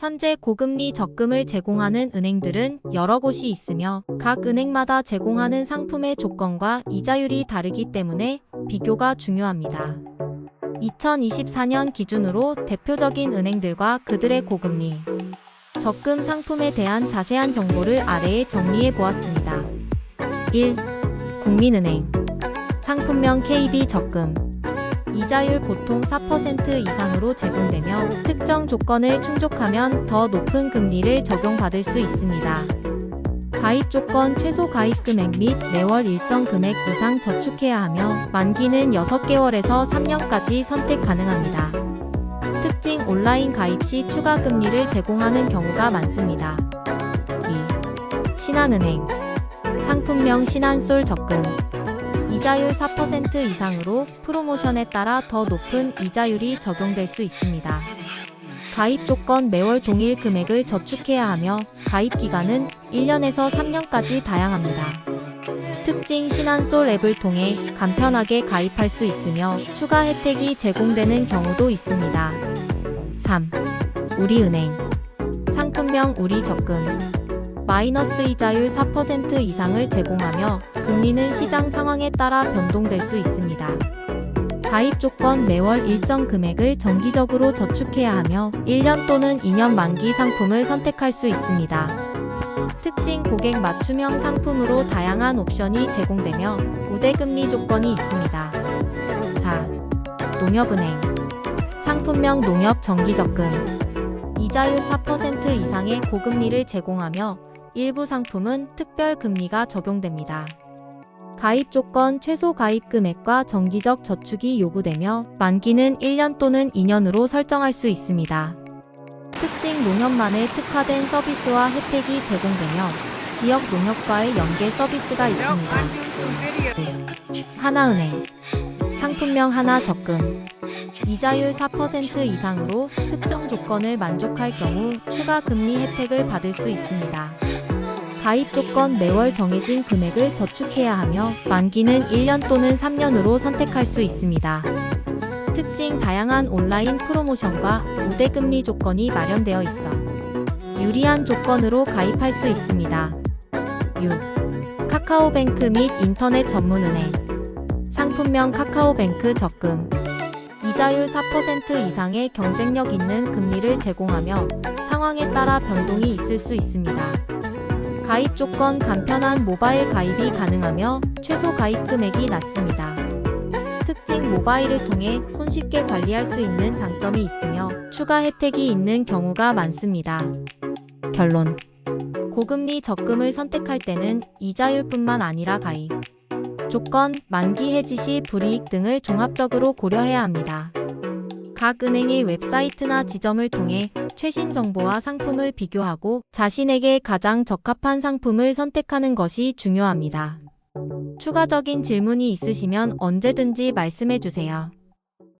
현재 고금리 적금을 제공하는 은행들은 여러 곳이 있으며 각 은행마다 제공하는 상품의 조건과 이자율이 다르기 때문에 비교가 중요합니다. 2024년 기준으로 대표적인 은행들과 그들의 고금리, 적금 상품에 대한 자세한 정보를 아래에 정리해 보았습니다. 1. 국민은행 상품명 KB 적금 이자율 보통 4% 이상으로 제공되며 특정 조건을 충족하면 더 높은 금리를 적용받을 수 있습니다. 가입 조건 최소 가입 금액 및 매월 일정 금액 이상 저축해야 하며 만기는 6개월에서 3년까지 선택 가능합니다. 특징 온라인 가입 시 추가 금리를 제공하는 경우가 많습니다. 2. 신한은행 상품명 신한솔 적금 이자율 4% 이상으로 프로모션에 따라 더 높은 이자율이 적용될 수 있습니다. 가입 조건 매월 동일 금액을 저축해야 하며 가입 기간은 1년에서 3년까지 다양합니다. 특징 신한솔 앱을 통해 간편하게 가입할 수 있으며 추가 혜택이 제공되는 경우도 있습니다. 3. 우리은행 상품명 우리적금 마이너스 이자율 4% 이상을 제공하며 금리는 시장 상황에 따라 변동될 수 있습니다. 가입 조건 매월 일정 금액을 정기적으로 저축해야 하며 1년 또는 2년 만기 상품을 선택할 수 있습니다. 특징 고객 맞춤형 상품으로 다양한 옵션이 제공되며 우대금리 조건이 있습니다. 4. 농협은행 상품명 농협 정기적금 이자율 4% 이상의 고금리를 제공하며 일부 상품은 특별 금리가 적용됩니다. 가입 조건 최소 가입 금액과 정기적 저축이 요구되며 만기는 1년 또는 2년으로 설정할 수 있습니다. 특징 농협만의 특화된 서비스와 혜택이 제공되며 지역 농협과의 연계 서비스가 있습니다. 하나은행 상품명 하나 적금 이자율 4% 이상으로 특정 조건을 만족할 경우 추가 금리 혜택을 받을 수 있습니다. 가입 조건 매월 정해진 금액을 저축해야 하며 만기는 1년 또는 3년으로 선택할 수 있습니다. 특징 다양한 온라인 프로모션과 우대금리 조건이 마련되어 있어 유리한 조건으로 가입할 수 있습니다. 6. 카카오뱅크 및 인터넷 전문은행 상품명 카카오뱅크 적금 이자율 4% 이상의 경쟁력 있는 금리를 제공하며 상황에 따라 변동이 있을 수 있습니다. 가입 조건 간편한 모바일 가입이 가능하며 최소 가입 금액이 낮습니다. 특징 모바일을 통해 손쉽게 관리할 수 있는 장점이 있으며 추가 혜택이 있는 경우가 많습니다. 결론 고금리 적금을 선택할 때는 이자율뿐만 아니라 가입 조건, 만기 해지 시 불이익 등을 종합적으로 고려해야 합니다. 각 은행의 웹사이트나 지점을 통해 최신 정보와 상품을 비교하고 자신에게 가장 적합한 상품을 선택하는 것이 중요합니다. 추가적인 질문이 있으시면 언제든지 말씀해 주세요.